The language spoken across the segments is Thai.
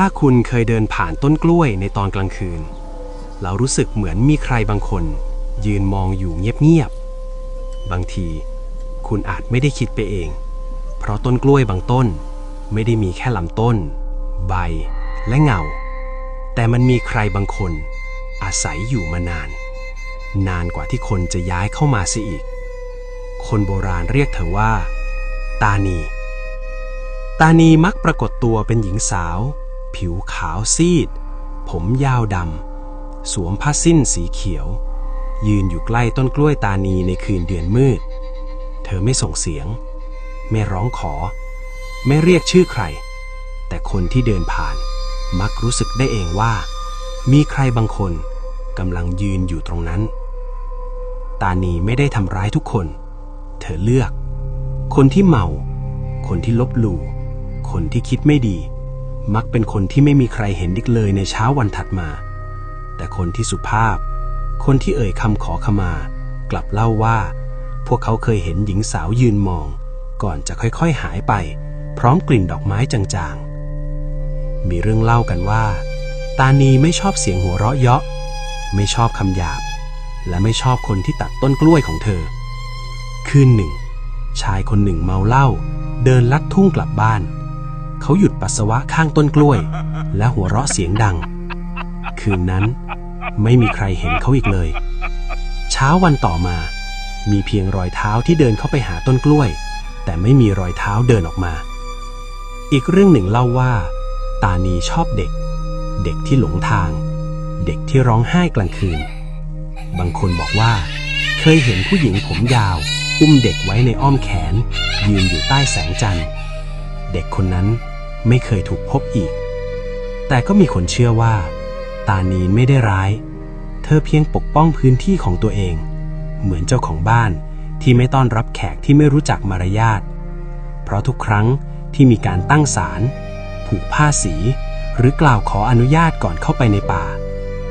ถ้าคุณเคยเดินผ่านต้นกล้วยในตอนกลางคืนแล้วรู้สึกเหมือนมีใครบางคน ยืนมองอยู่เงียบๆ บางที คุณอาจไม่ได้คิดไปเอง เพราะต้นกล้วยบางต้น ไม่ได้มีแค่ลำต้น ใบและเงา แต่มันมีใครบางคน อาศัยอยู่มานาน นานกว่าที่คนจะย้ายเข้ามาเสียอีก คนโบราณเรียกเธอว่า ตานี ตานีมักปรากฏตัวเป็นหญิงสาว ผิวขาวซีด ผมยาวดำ สวมผ้าสิ้นสีเขียว ยืนอยู่ใกล้ต้นกล้วยตานีในคืนเดือนมืด เธอไม่ส่งเสียง ไม่ร้องขอ ไม่เรียกชื่อใคร แต่คนที่เดินผ่าน มักรู้สึกได้เองว่า มีใครบางคนกำลังยืนอยู่ตรงนั้น ตานีไม่ได้ทำร้ายทุกคน เธอเลือก คนที่เมา คนที่ลบหลู่ คนที่คิดไม่ดี มักเป็นคนที่ไม่มีใครเห็นอีกเลยในเช้าวันถัดมา แต่คนที่สุภาพ คนที่เอ่ยคำขอขมา กลับเล่าว่า พวกเขาเคยเห็นหญิงสาวยืนมอง ก่อนจะค่อยๆหายไป พร้อมกลิ่นดอกไม้จางๆ มีเรื่องเล่ากันว่า ตานีไม่ชอบเสียงหัวเราะเยาะ ไม่ชอบคำหยาบ และไม่ชอบคนที่ตัดต้นกล้วยของเธอ คืนหนึ่ง ชายคนหนึ่งเมาเหล้าเดินลัดทุ่งกลับบ้าน เขาหยุดปัสสาวะข้างต้นกล้วย และหัวเราะเสียงดัง คืนนั้นไม่มีใครเห็นเขาอีกเลย เช้าวันต่อมา มีเพียงรอยเท้าที่เดินเข้าไปหาต้นกล้วย แต่ไม่มีรอยเท้าเดินออกมา อีกเรื่องหนึ่งเล่าว่า ตานีชอบเด็ก เด็กที่หลงทาง เด็กที่ร้องไห้กลางคืน บางคนบอกว่า เคยเห็นผู้หญิงผมยาว อุ้มเด็กไว้ในอ้อมแขน ยืนอยู่ใต้แสงจันทร์ ด็กคนนั้นไม่เคยถูกพบอีก แต่ก็มีคนเชื่อว่า ตานีไม่ได้ร้าย เธอเพียงปกป้องพื้นที่ของตัวเอง เหมือนเจ้าของบ้านที่ไม่ต้อนรับแขกที่ไม่รู้จักมารยาท เพราะทุกครั้งที่มีการตั้งศาลผูกผ้าสี หรือกล่าวขออนุญาตก่อนเข้าไปในป่า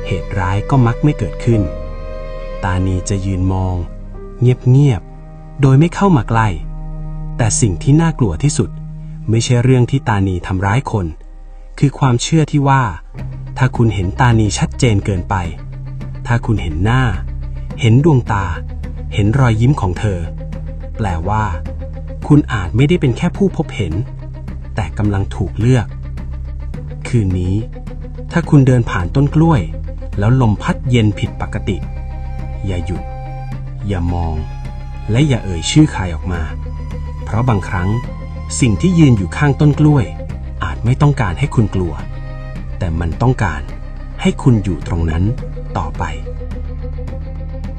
เหตุร้ายก็มักไม่เกิดขึ้น ตานีจะยืนมอง เงียบๆโดยไม่เข้ามาใกล้แต่สิ่งที่น่ากลัวที่สุด ไม่ใช่เรื่องที่ตานีทำร้ายคน คือความเชื่อที่ว่า ถ้าคุณเห็นตานีชัดเจนเกินไป ถ้าคุณเห็นหน้า เห็นดวงตา เห็นรอยยิ้มของเธอ แปลว่า คุณอาจไม่ได้เป็นแค่ผู้พบเห็น แต่กำลังถูกเลือก คืนนี้ ถ้าคุณเดินผ่านต้นกล้วย แล้วลมพัดเย็นผิดปกติ อย่าหยุด อย่ามอง และอย่าเอ่ยชื่อใครออกมา เพราะบางครั้ง สิ่งที่ยืนอยู่ข้างต้นกล้วย อาจไม่ต้องการให้คุณกลัว แต่มันต้องการให้คุณอยู่ตรงนั้นต่อไป